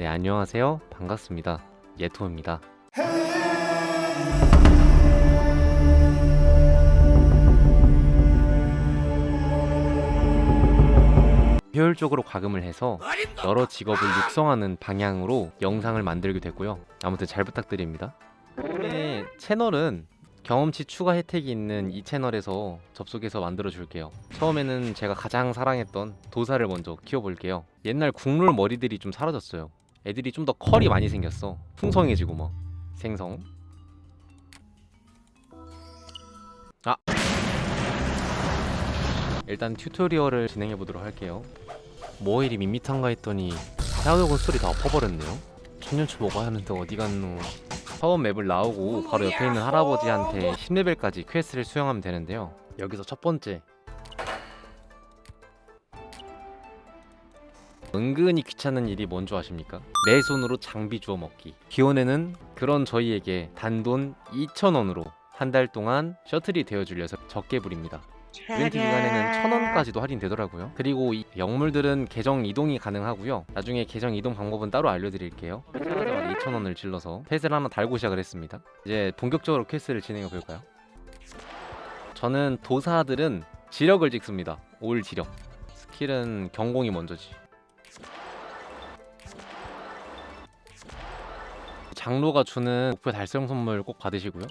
네, 안녕하세요. 반갑습니다. 예토입니다. 효율적으로 과금을 해서 여러 직업을 육성하는 방향으로 영상을 만들게 됐고요. 아무튼 잘 부탁드립니다. 네, 채널은 경험치 추가 혜택이 있는 이 채널에서 접속해서 만들어 줄게요. 처음에는 제가 가장 사랑했던 도사를 먼저 키워볼게요. 옛날 국룰 머리들이 좀 사라졌어요. 애들이 좀 더 컬이 많이 생겼어. 풍성해지고 뭐 생성. 아 일단 튜토리얼을 진행해 보도록 할게요. 뭐 일이 밋밋한가 했더니 샤오요건 소리 다 엎어버렸네요. 천년초 먹어야 하는데 어디 갔노? 처음 맵을 나오고 바로 옆에 있는 할아버지한테 10레벨까지 퀘스트를 수행하면 되는데요. 여기서 첫 번째 은근히 귀찮은 일이 뭔지 아십니까? 내 손으로 장비 주워 먹기. 기원에는 그런 저희에게 단돈 2,000원으로 한 달 동안 셔틀이 되어줄 녀석 적게 부립니다. 이벤트 기간에는 1,000원까지도 할인되더라고요. 그리고 이 영물들은 계정 이동이 가능하고요. 나중에 계정 이동 방법은 따로 알려드릴게요. 하자마자 2,000원을 질러서 펫을 하나 달고 시작을 했습니다. 이제 본격적으로 퀘스트를 진행해 볼까요? 저는 도사들은 지력을 찍습니다. 올 지력. 스킬은 경공이 먼저지. 장로가 주는 목표 달성 선물 꼭 받으시고요.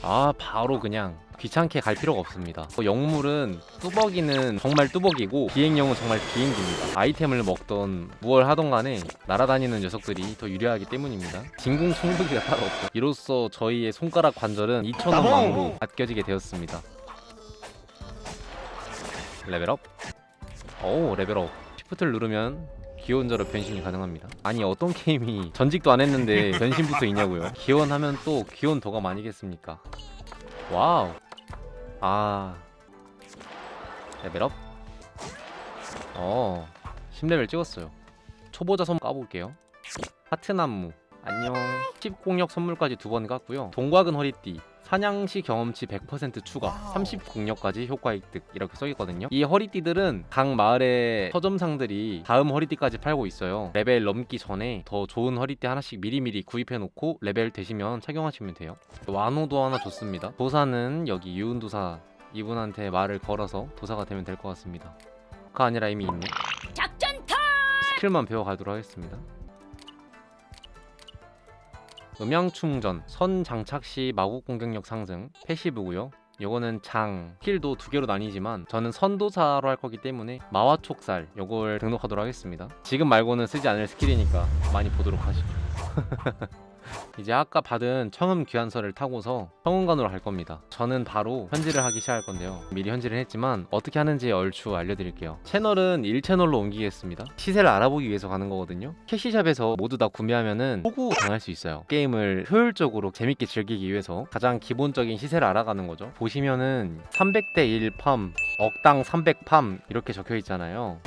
아 바로 그냥 귀찮게 갈 필요가 없습니다. 어, 영물은 뚜벅이는 정말 뚜벅이고 비행용은 정말 비행기입니다. 아이템을 먹던 무얼 하던 간에 날아다니는 녀석들이 더 유리하기 때문입니다. 진공 충격기가 따로 없고 이로써 저희의 손가락 관절은 2,000원만으로 아껴지게 되었습니다. 레벨업. 오 레벨업. 시프트를 누르면 기원자로 변신이 가능합니다. 아니 어떤 게임이 전직도 안 했는데 변신부터 있냐고요? 기원하면 또 기원 도감 아니겠습니까? 와우. 아. 레벨업. 어. 10레벨 찍었어요. 초보자 선물 까볼게요. 하트나무. 안녕. 10공력 선물까지 두 번 깠고요. 동곽은 허리띠. 사냥시 경험치 100% 추가, 30 공력까지 효과 획득 이렇게 써있거든요. 이 허리띠들은 각 마을의 서점상들이 다음 허리띠까지 팔고 있어요. 레벨 넘기 전에 더 좋은 허리띠 하나씩 미리미리 구입해놓고 레벨 되시면 착용하시면 돼요. 완호도 하나 좋습니다. 도사는 여기 유은도사 이분한테 말을 걸어서 도사가 되면 될 것 같습니다. 그 아니라 이미 있네. 작전 타! 스킬만 배워가도록 하겠습니다. 음향 충전, 선 장착 시 마법 공격력 상승, 패시브고요. 요거는 장, 킬도 두 개로 나뉘지만 저는 선도사로 할 거기 때문에 마화 촉살 요걸 등록하도록 하겠습니다. 지금 말고는 쓰지 않을 스킬이니까 많이 보도록 하시죠. 이제 아까 받은 청음 귀환서를 타고서 청운관으로 갈 겁니다. 저는 바로 현질을 하기 시작할 건데요. 미리 현질을 했지만 어떻게 하는지 얼추 알려드릴게요. 채널은 1채널로 옮기겠습니다. 시세를 알아보기 위해서 가는 거거든요. 캐시샵에서 모두 다 구매하면은 호구 당할 수 있어요. 게임을 효율적으로 재밌게 즐기기 위해서 가장 기본적인 시세를 알아가는 거죠. 보시면은 300대 1팜, 억당 300팜 이렇게 적혀 있잖아요.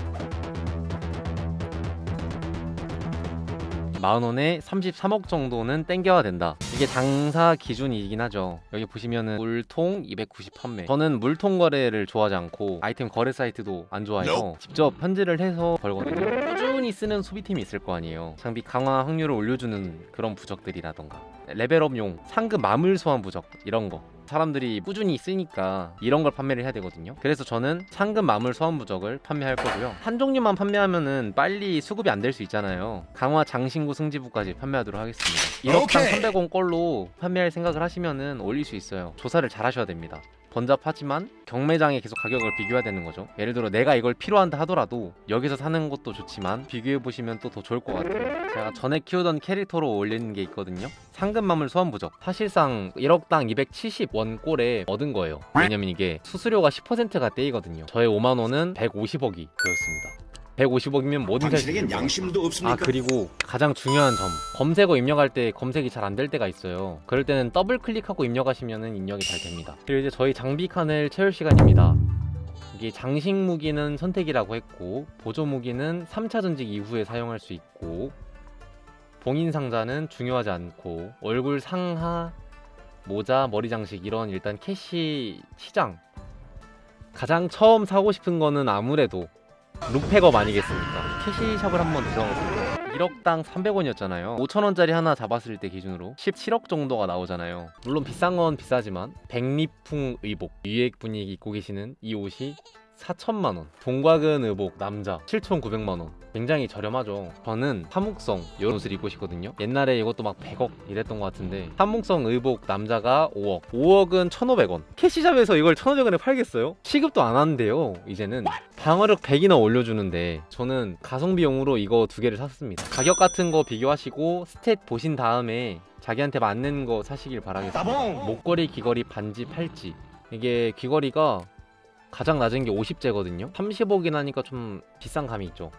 만원에 33억 정도는 땡겨야 된다. 이게 당사 기준이긴 하죠. 여기 보시면은 물통 290 판매. 저는 물통 거래를 좋아하지 않고 아이템 거래 사이트도 안 좋아해서 직접 현질을 해서 벌거든요. 꾸준히 쓰는 소비템이 있을 거 아니에요. 장비 강화 확률을 올려주는 그런 부적들이라던가 레벨업용 상급 마물 소환 부적 이런 거. 사람들이 꾸준히 쓰니까 이런 걸 판매를 해야 되거든요. 그래서 저는 상급 마물 소환 부적을 판매할 거고요. 한 종류만 판매하면은 빨리 수급이 안 될 수 있잖아요. 강화 장신구 승지부까지 판매하도록 하겠습니다. 1억당 오케이. 300원 꼴로 판매할 생각을 하시면은 올릴 수 있어요. 조사를 잘 하셔야 됩니다. 번잡하지만 경매장에 계속 가격을 비교해야 되는 거죠. 예를 들어 내가 이걸 필요한다 하더라도 여기서 사는 것도 좋지만 비교해 보시면 또 더 좋을 것 같아요. 제가 전에 키우던 캐릭터로 올리는 게 있거든요. 상급마물 소환 부적 사실상 1억당 270원 꼴에 얻은 거예요. 왜냐면 이게 수수료가 10%가 떼이거든요. 저의 5만 원은 150억이 되었습니다. 150억이면 뭐든 살수 당신에겐. 양심도 없습니까? 아 그리고 가장 중요한 점. 검색어 입력할 때 검색이 잘 안 될 때가 있어요. 그럴 때는 더블 클릭하고 입력하시면 입력이 잘 됩니다. 그리고 이제 저희 장비 칸을 채울 시간입니다. 이게 장식 무기는 선택이라고 했고 보조 무기는 3차 전직 이후에 사용할 수 있고 봉인 상자는 중요하지 않고 얼굴 상하 모자 머리 장식 이런 일단 캐시 시장. 가장 처음 사고 싶은 거는 아무래도 룩팩업 아니겠습니까? 캐시샵을 한번 들어가보겠습니다. 1억당 300원이었잖아요. 5천원짜리 하나 잡았을 때 기준으로 17억 정도가 나오잖아요. 물론 비싼 건 비싸지만 백리풍 의복 유액 분위기 입고 계시는 이 옷이 4천만원. 동곽은 의복 남자 7,900만원. 굉장히 저렴하죠. 저는 사묵성 이런 옷을 입고 싶거든요. 옛날에 이것도 막 100억 이랬던 것 같은데 사묵성 의복 남자가 5억. 5억은 1,500원. 캐시샵에서 이걸 1,500원에 팔겠어요? 취급도 안 하는데요 이제는. 방어력 100이나 올려주는데 저는 가성비용으로 이거 두 개를 샀습니다. 가격 같은 거 비교하시고 스탯 보신 다음에 자기한테 맞는 거 사시길 바라겠습니다. 목걸이 귀걸이 반지 팔찌. 이게 귀걸이가 가장 낮은 게 50제거든요. 30억이나 하니까 좀 비싼 감이 있죠.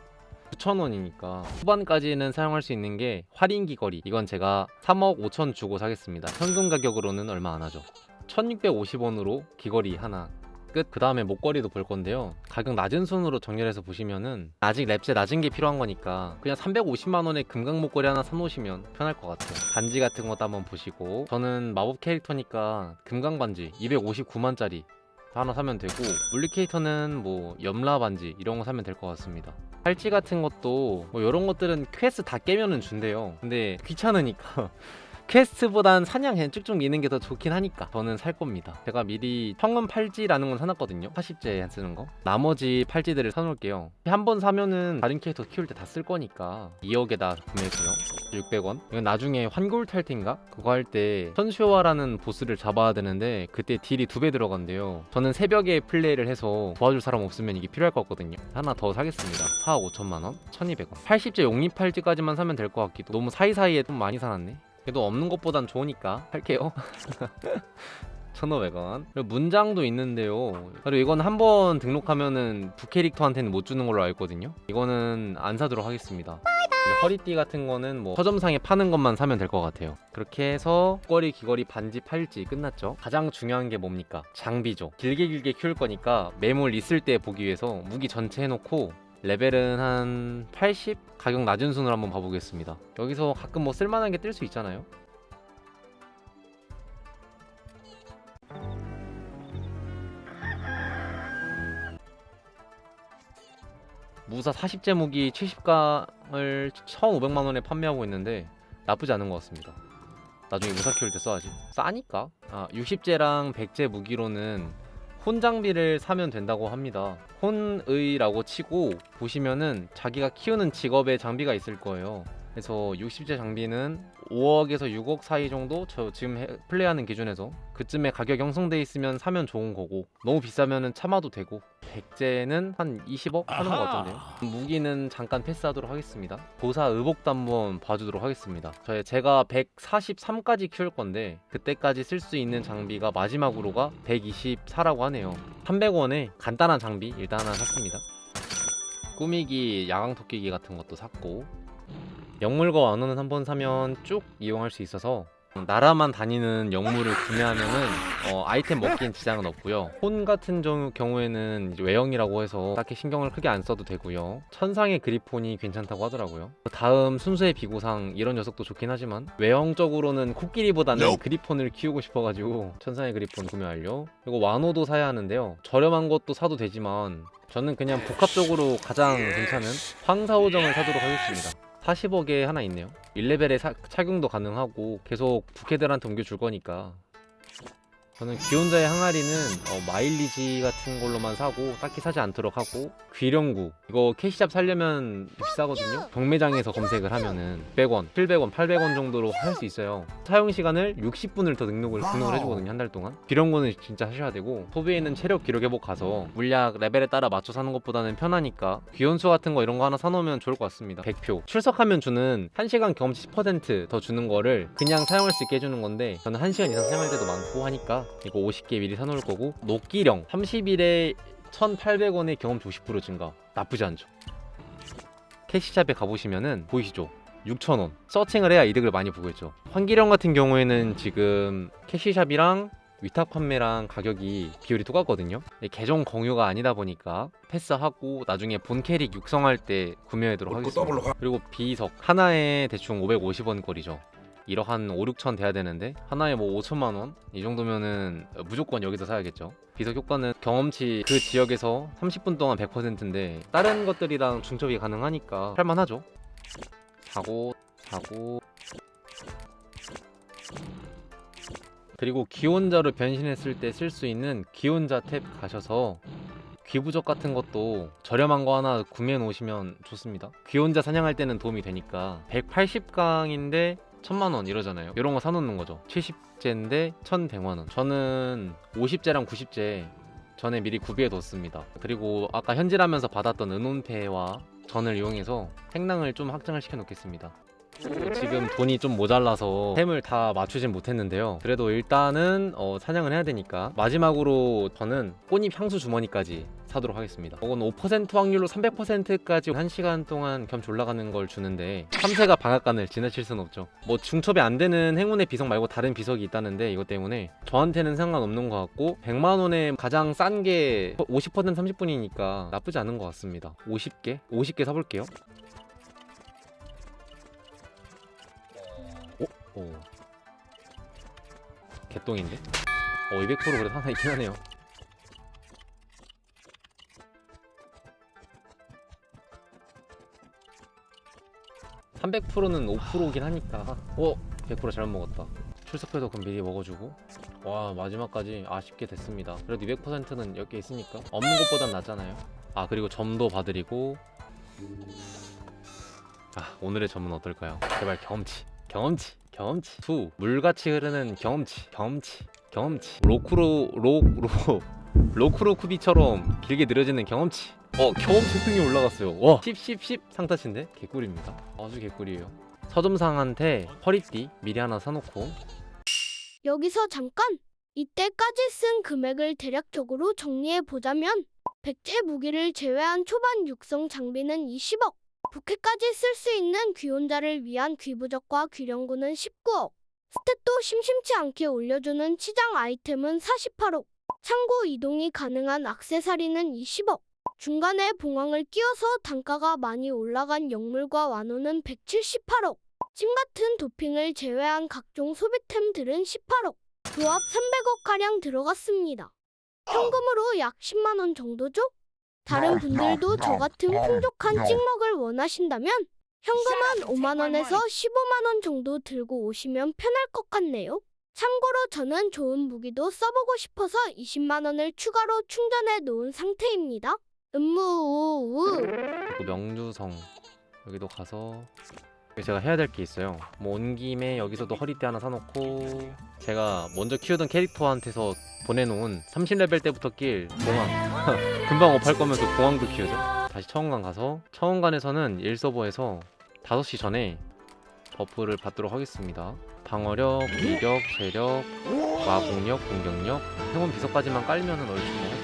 9,000원이니까 후반까지는 사용할 수 있는 게 할인 귀걸이 이건 제가 3억 5천 주고 사겠습니다. 현금 가격으로는 얼마 안 하죠. 1650원으로 귀걸이 하나. 끝. 그 다음에 목걸이도 볼 건데요. 가격 낮은 순으로 정렬해서 보시면은 아직 랩제 낮은 게 필요한 거니까 그냥 350만 원에 금강 목걸이 하나 사놓으시면 편할 것 같아요. 반지 같은 것도 한번 보시고. 저는 마법 캐릭터니까 금강 반지 259만짜리 하나 사면 되고 물리 캐릭터는 뭐 염라 반지 이런 거 사면 될 것 같습니다. 팔찌 같은 것도 뭐 이런 것들은 퀘스트 다 깨면은 준대요. 근데 귀찮으니까 퀘스트보단 사냥 그냥 쭉쭉 미는 게 더 좋긴 하니까 저는 살 겁니다. 제가 미리 청음 팔찌라는 건 사놨거든요. 40제 쓰는 거. 나머지 팔찌들을 사놓을게요. 한 번 사면은 다른 캐릭터 키울 때 다 쓸 거니까 2억에다 구매했고요. 600원. 이건 나중에 환골 탈퇴인가? 그거 할 때 천슈어라는 보스를 잡아야 되는데 그때 딜이 두 배 들어간대요. 저는 새벽에 플레이를 해서 도와줄 사람 없으면 이게 필요할 것 같거든요. 하나 더 사겠습니다. 4억 5천만 원, 1200원. 80제 용립 팔찌까지만 사면 될 것 같기도. 너무 사이사이에 좀 많이 사놨네. 그래도 없는 것보단 좋으니까 할게요. 1,500원. 그리고 문장도 있는데요. 그리고 이건 한 번 등록하면은 부 캐릭터한테는 못 주는 걸로 알고 있거든요. 이거는 안 사도록 하겠습니다. 이 허리띠 같은 거는 뭐 서점상에 파는 것만 사면 될 것 같아요. 그렇게 해서 꼬리, 귀걸이, 반지, 팔찌 끝났죠. 가장 중요한 게 뭡니까? 장비죠. 길게 길게 키울 거니까 매물 있을 때 보기 위해서 무기 전체 해놓고 레벨은 한 80? 가격 낮은 순으로 한번 봐보겠습니다. 여기서 가끔 뭐 쓸만한 게 뜰 수 있잖아요. 무사 40제 무기 70강을 1,500만 원에 판매하고 있는데 나쁘지 않은 것 같습니다. 나중에 무사 키울 때 써야지. 싸니까. 아, 60제랑 100제 무기로는 혼 장비를 사면 된다고 합니다. 혼의라고 치고 보시면은 자기가 키우는 직업의 장비가 있을 거예요. 그래서 60제 장비는 5억에서 6억 사이 정도 저 지금 해- 플레이하는 기준에서 그쯤에 가격 형성돼 있으면 사면 좋은 거고 너무 비싸면은 참아도 되고 100제는 한 20억 하는 것 같은데요. 무기는 잠깐 패스하도록 하겠습니다. 보사 의복도 한번 봐주도록 하겠습니다. 저희 제가 143까지 키울 건데 그때까지 쓸 수 있는 장비가 마지막으로가 124라고 하네요. 300원에 간단한 장비 일단 하나 샀습니다. 꾸미기 야광 토끼기 같은 것도 샀고 영물과 완호는 한 번 사면 쭉 이용할 수 있어서 나라만 다니는 영물을 구매하면은 어, 아이템 먹기엔 지장은 없고요. 혼 같은 정- 경우에는 외형이라고 해서 딱히 신경을 크게 안 써도 되고요. 천상의 그리폰이 괜찮다고 하더라고요. 다음 순수의 비고상 이런 녀석도 좋긴 하지만 외형적으로는 코끼리보다는 그리폰을 키우고 싶어가지고 천상의 그리폰 구매 완료. 그리고 완호도 사야 하는데요. 저렴한 것도 사도 되지만 저는 그냥 복합적으로 가장 괜찮은 황사오정을 사도록 하겠습니다. 40억에 하나 있네요. 1레벨에 착용도 가능하고 계속 부캐들한테 옮겨줄 거니까 저는 기혼자의 항아리는 어, 마일리지 같은 걸로만 사고 딱히 사지 않도록 하고 귀령구. 이거 캐시잡 살려면 비싸거든요. 경매장에서 검색을 하면은 100원, 700원, 800원 정도로 할 수 있어요. 사용 시간을 60분을 더 등록을, 등록을 해주거든요 한 달 동안. 귀령구는 진짜 하셔야 되고 소비에는 체력 기록 회복 가서 물약 레벨에 따라 맞춰 사는 것보다는 편하니까 귀혼수 같은 거 이런 거 하나 사놓으면 좋을 것 같습니다. 100표. 출석하면 주는 1시간 경험치 10%더 주는 거를 그냥 사용할 수 있게 해주는 건데 저는 1시간 이상 사용할 때도 많고 하니까 이거 50개 미리 사놓을 거고 녹기령 30일에 1,800원의 경험치 50% 증가. 나쁘지 않죠. 캐시샵에 가보시면은 보이시죠? 6,000원. 서칭을 해야 이득을 많이 보고 있죠. 환기령 같은 경우에는 지금 캐시샵이랑 위탁 판매랑 가격이 비율이 똑같거든요. 계정 공유가 아니다 보니까 패스하고 나중에 본 캐릭 육성할 때 구매하도록 하겠습니다. 그리고 비석. 하나에 대충 550원 거리죠 1억 한 5, 6천 돼야 되는데 하나에 뭐 5천만 원? 이 정도면은 무조건 여기서 사야겠죠. 비석 효과는 경험치 그 지역에서 30분 동안 100%인데 다른 것들이랑 중첩이 가능하니까 할만하죠. 사고 사고 그리고 기혼자로 변신했을 때 쓸 수 있는 기혼자 탭 가셔서 귀부적 같은 것도 저렴한 거 하나 구매해 놓으시면 좋습니다. 귀혼자 사냥할 때는 도움이 되니까 180강인데 1000만 원 이러잖아요. 이런 거 사놓는 거죠. 70제인데 1100만 원. 저는 50제랑 90제 전에 미리 구비해 뒀습니다. 그리고 아까 현질하면서 받았던 은혼패와 전을 이용해서 행랑을 좀 확장을 시켜 놓겠습니다. 지금 돈이 좀 모자라서 템을 다 맞추진 못했는데요. 그래도 일단은 어, 사냥을 해야 되니까 마지막으로 저는 꽃잎 향수 주머니까지 사도록 하겠습니다. 이건 5% 확률로 300%까지 1시간 동안 겸 올라가는 걸 주는데 3세가 방앗간을 지나칠 순 없죠. 뭐 중첩이 안 되는 행운의 비석 말고 다른 비석이 있다는데 이것 때문에 저한테는 상관없는 것 같고 100만 원에 가장 싼 게 50% 30분이니까 나쁘지 않은 것 같습니다. 50개? 50개 사볼게요. 오? 오. 개똥인데? 어, 200% 그래도 하나 있긴 하네요. (300%는 5%긴 하니까) 어? 100% 잘못 먹었다. 출석회도 그럼 미리 먹어주고. 와 마지막까지 아쉽게 됐습니다. 그래도 200%는 여기 있으니까 없는 것보단 낫잖아요. 아 그리고 점도 봐드리고. 아 오늘의 점은 어떨까요? 제발 경험치 경험치 경험치. 투 물같이 흐르는 경험치 경험치 경험치. 로쿠로 로로 로쿠로 쿠비처럼 길게 늘어지는 경험치 어 경험치 승이 올라갔어요. 와 10, 10, 10 상타치인데? 개꿀입니다. 아주 개꿀이에요. 서점상한테 허리띠 미리 하나 사놓고. 여기서 잠깐! 이때까지 쓴 금액을 대략적으로 정리해 보자면 백제 무기를 제외한 초반 육성 장비는 20억, 부캐까지 쓸 수 있는 귀혼자를 위한 귀부적과 귀령구는 19억, 스탯도 심심치 않게 올려주는 치장 아이템은 48억, 창고 이동이 가능한 악세사리는 20억, 중간에 봉황을 끼워서 단가가 많이 올라간 영물과 완호는 178억, 찜 같은 도핑을 제외한 각종 소비템들은 18억, 조합 300억가량 들어갔습니다. 현금으로 약 10만원 정도죠? 다른 분들도 저 같은 풍족한 찍먹을 원하신다면 현금은 5만원에서 15만원 정도 들고 오시면 편할 것 같네요. 참고로 저는 좋은 무기도 써보고 싶어서 20만원을 추가로 충전해 놓은 상태입니다. 음무우우. 그리고 명주성. 여기도 가서 제가 해야 될 게 있어요. 뭐 온 김에 여기서도 허리띠 하나 사놓고 제가 먼저 키우던 캐릭터한테서 보내놓은 30레벨 때부터 낄 공항. 금방 업할 거면서 공항도 키우죠. 다시 처음관 가서 처음관에서는 1서버에서 5시 전에 버프를 받도록 하겠습니다. 방어력, 위력, 재력, 마공력, 공격력 행운 비석까지만 깔면은 얼추 음,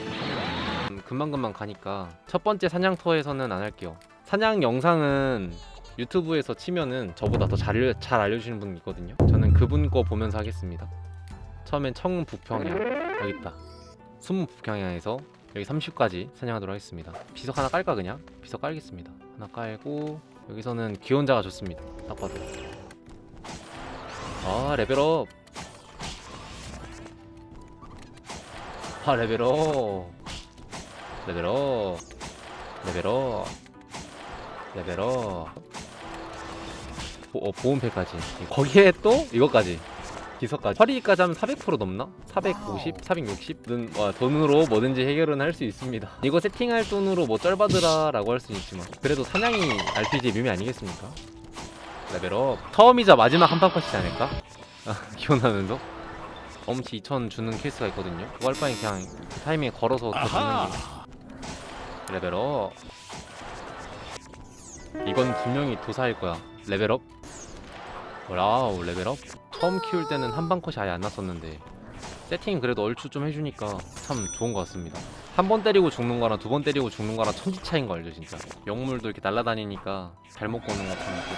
금방금방 가니까 첫 번째 사냥 투어에서는 안 할게요 사냥 영상은 유튜브에서 치면은 저보다 더 잘 잘 알려주시는 분 있거든요. 저는 그분 거 보면서 하겠습니다. 처음엔 청운 북평양 여기 있다. 순문 북평양에서 여기 30까지 사냥하도록 하겠습니다. 비석 하나 깔까 그냥? 비석 깔겠습니다. 하나 깔고 여기서는 기혼자가 좋습니다. 딱 봐도. 아 레벨업. 아 레벨업. 레벨업. 레벨업. 레벨업. 보, 어, 보온패까지. 거기에 또 이거까지. 기석까지. 허리까지 하면 400% 넘나? 450, 460는 와, 돈으로 뭐든지 해결은 할 수 있습니다. 이거 세팅할 돈으로 뭐 쩔받으라 라고 할 수는 있지만 그래도 사냥이 RPG의 묘미 아니겠습니까? 레벨업. 처음이자 마지막 한판 컷이지 않을까? 아, 기원하면서? 엄치 2000 주는 케이스가 있거든요. 그거 할 바엔 그냥 그 타이밍에 걸어서 더 주는 게 레벨업. 이건 분명히 도사일 거야. 레벨업. 와우 레벨업. 처음 키울 때는 한방 컷이 아예 안 났었는데. 세팅 그래도 얼추 좀 해주니까 참 좋은 것 같습니다. 한 번 때리고 죽는 거랑 두 번 때리고 죽는 거랑 천지 차이인 거 알죠 진짜? 영물도 이렇게 날아다니니까 잘못 거는 것 같은 느낌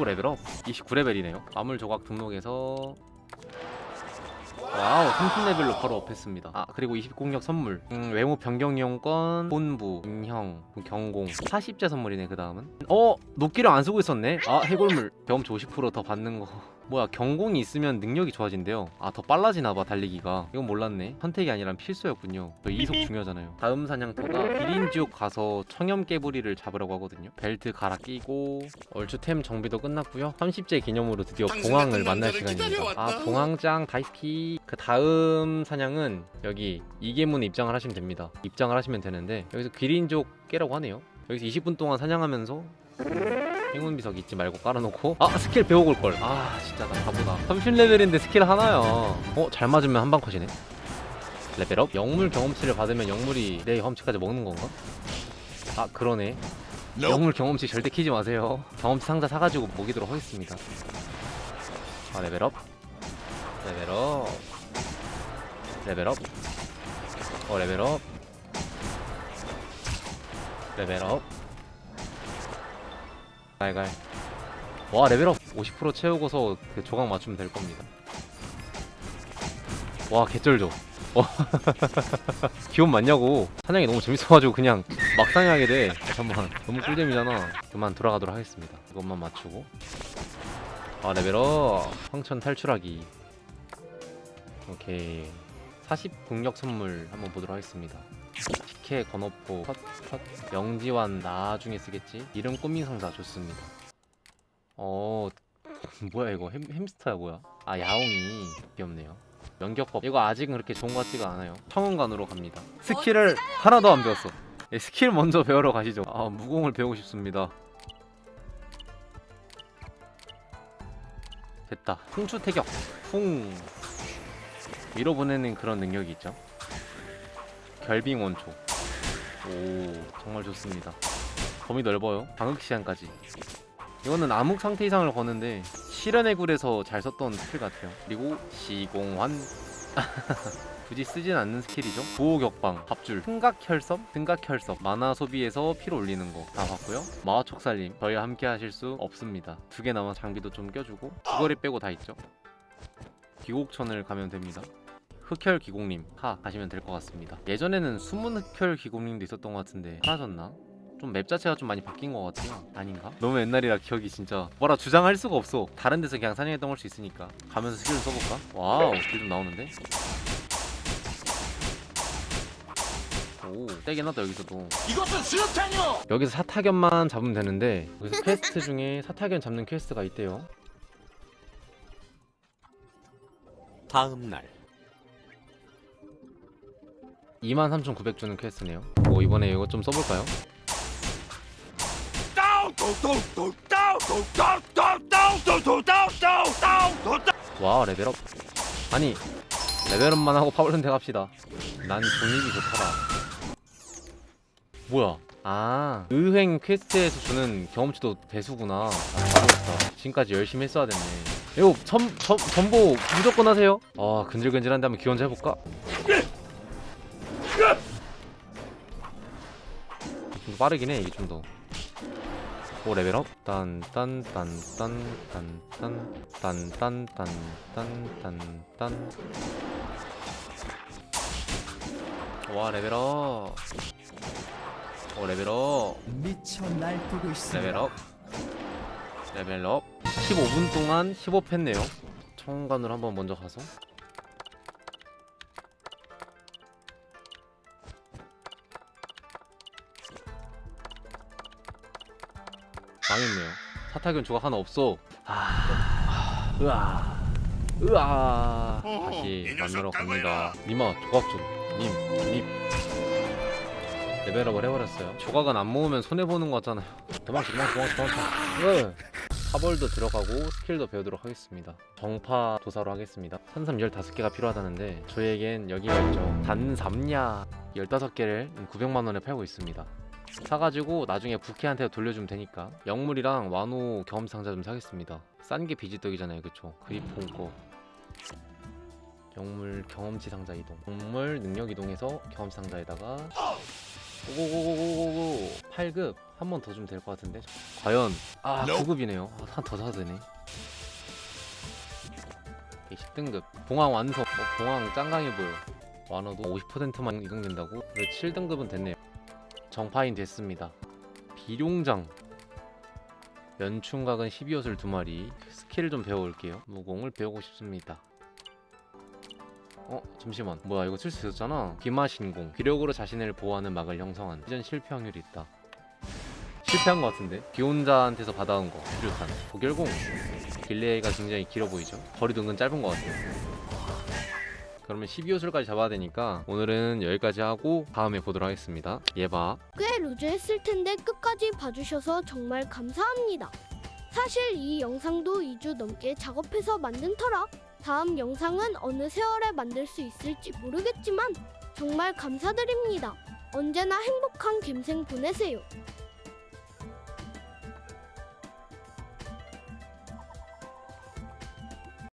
오 레벨업. 29레벨이네요. 마물 조각 등록해서 와우 30레벨로 바로 업했습니다. 아. 그리고 20공력 선물. 음, 외모 변경 이용권 본부 인형 경공. 40제 선물이네 그 다음은. 어 녹기령 안 쓰고 있었네. 아 해골물. 경험치 50%더 받는 거 뭐야 경공이 있으면 능력이 좋아진대요. 아 더 빨라지나봐 달리기가. 이건 몰랐네. 선택이 아니라 필수였군요. 저 이속 중요하잖아요. 다음 사냥터가 비린지옥 가서 청염 깨부리를 잡으라고 하거든요. 벨트 갈아 끼고 얼추 템 정비도 끝났고요. 30제 기념으로 드디어 봉황을 만날 시간입니다. 아 봉황짱 다이피. 그 다음 사냥은 여기 이계문에 입장을 하시면 됩니다. 입장을 하시면 되는데 여기서 비린지옥 깨라고 하네요. 여기서 20분 동안 사냥하면서 행운 비석 잊지 말고 깔아놓고 아 스킬 배워올 걸. 아 진짜 나 바보다. 30레벨인데 스킬 하나야. 어 잘 맞으면 한 방 컷이네. 레벨업. 영물 경험치를 받으면 영물이 내 경험치까지 먹는 건가? 아 그러네. 영물 경험치 절대 키지 마세요. 경험치 상자 사가지고 먹이도록 하겠습니다. 아 레벨업. 레벨업. 레벨업. 어 레벨업. 레벨업. 갈갈. 와 레벨업 50% 채우고서 그 조각 맞추면 될 겁니다. 와 개쩔죠. 어. 기운 맞냐고. 사냥이 너무 재밌어가지고 그냥 막 사냥하게 돼. 잠깐만 너무 꿀잼이잖아. 그만 돌아가도록 하겠습니다. 이것만 맞추고. 아 레벨업. 황천 탈출하기. 오케이. 40 국력 선물 한번 보도록 하겠습니다. 티켓 건어포 컷, 컷. 영지환 나중에 쓰겠지? 이름 꾸민 상자 좋습니다. 어 뭐야 이거 햄, 햄스터야 뭐야? 아 야옹이 귀엽네요. 연격법 이거 아직은 그렇게 좋은 것 같지가 않아요. 청원관으로 갑니다. 스킬을 하나도 안 배웠어. 예, 스킬 먼저 배우러 가시죠. 아 무공을 배우고 싶습니다. 됐다. 풍추 태격. 풍. 위로 보내는 그런 능력이 있죠. 결빙 원초. 오 정말 좋습니다. 범위 넓어요. 방역 시간까지. 이거는 암흑 상태 이상을 거는데 실현의 굴에서 잘 썼던 스킬 같아요. 그리고 시공환. 굳이 쓰진 않는 스킬이죠. 보호격방, 밥줄, 등각혈섭, 등각혈섭, 만화 소비에서 피를 올리는 거 다 봤고요. 마화촉살님, 저희와 함께 하실 수 없습니다. 두 개 남아 장비도 좀 껴주고 두거리 빼고 다 있죠. 기곡천을 가면 됩니다. 흑혈 기공님 하 가시면 될 것 같습니다. 예전에는 숨은 흑혈 기공님도 있었던 것 같은데 사라졌나? 좀 맵 자체가 좀 많이 바뀐 것 같아요. 아닌가? 너무 옛날이라 기억이 진짜 뭐라 주장할 수가 없어. 다른 데서 그냥 사냥했던 걸 수 있으니까 가면서 스킬 좀 써볼까? 와우 스킬 좀 나오는데? 오 세긴 하다 여기서도 이것은 수류탄이요! 여기서 사타견만 잡으면 되는데 여기서 퀘스트 중에 사타견 잡는 퀘스트가 있대요. 다음 날 23,900 주는 퀘스트네요. 뭐 이번에 이거 좀 써볼까요? 와 레벨업. 아니 레벨업만 하고 파블런데 갑시다. 난 존입이 좋더라. 뭐야? 아 의행 퀘스트에서 주는 경험치도 배수구나. 아 잘했다. 지금까지 열심히 했어야 됐네. 이거 전, 전, 전보 무조건 하세요. 아 근질근질한데 한번 기원자 해볼까? 좀 빠르긴 해 이게 좀 더 오 레벨업 딴딴딴딴딴딴딴딴딴딴딴 와 레벨업 오 레벨업 미쳐 날뛰고 있습니다. 레벨업 레벨업 15분 동안 15 했네요 청관으로 한번 먼저 가서 망했네요. 사타견 조각 하나 없어. 아 으아. 으아. 다시 만나러 갑니다. 니마 조각 좀 님 님. 레벨업을 해버렸어요. 조각은 안 모으면 손해 보는 거 같잖아요. 도망쳐 도망쳐 도망쳐 도망쳐. 으. 파벌도 들어가고 스킬도 배우도록 하겠습니다. 정파 도사로 하겠습니다. 산삼 15개가 필요하다는데 저희에겐 여기가 있죠. 단삼야. 15개를 900만원에 팔고 있습니다 사가지고 나중에 부캐한테 돌려주면 되니까. 영물이랑 완호 경험상자 좀 사겠습니다. 싼 게 비지떡이잖아요 그쵸? 그리폰 거. 영물 경험치 상자 이동. 영물 능력 이동해서 경험치 상자에다가 오고고고고고고. 8급 한 번 더 주면 될 것 같은데? 과연? 아 9급이네요. 아, 하나 더 사도 되네. 10등급. 봉황 완성. 어, 봉황 짱강해 보여. 완어도 50%만 이동된다고? 그래 7등급은 됐네요 정파인 됐습니다. 비룡장. 연충각은 12옷을 두 마리. 스킬을 좀 배워올게요. 무공을 배우고 싶습니다. 어 잠시만. 뭐야 이거 쓸 수 있었잖아. 기마신공. 기력으로 자신을 보호하는 막을 형성한. 시전 실패 확률이 있다. 실패한 것 같은데? 기혼자한테서 받아온 거. 수류탄. 고결공. 길레가 굉장히 길어 보이죠? 거리도 은근 짧은 것 같아요 그러면 12호술까지 잡아야 되니까 오늘은 여기까지 하고 다음에 보도록 하겠습니다 예바 꽤 루즈했을 텐데 끝까지 봐주셔서 정말 감사합니다. 사실 이 영상도 2주 넘게 작업해서 만든 터라 다음 영상은 어느 세월에 만들 수 있을지 모르겠지만 정말 감사드립니다. 언제나 행복한 갬생 보내세요.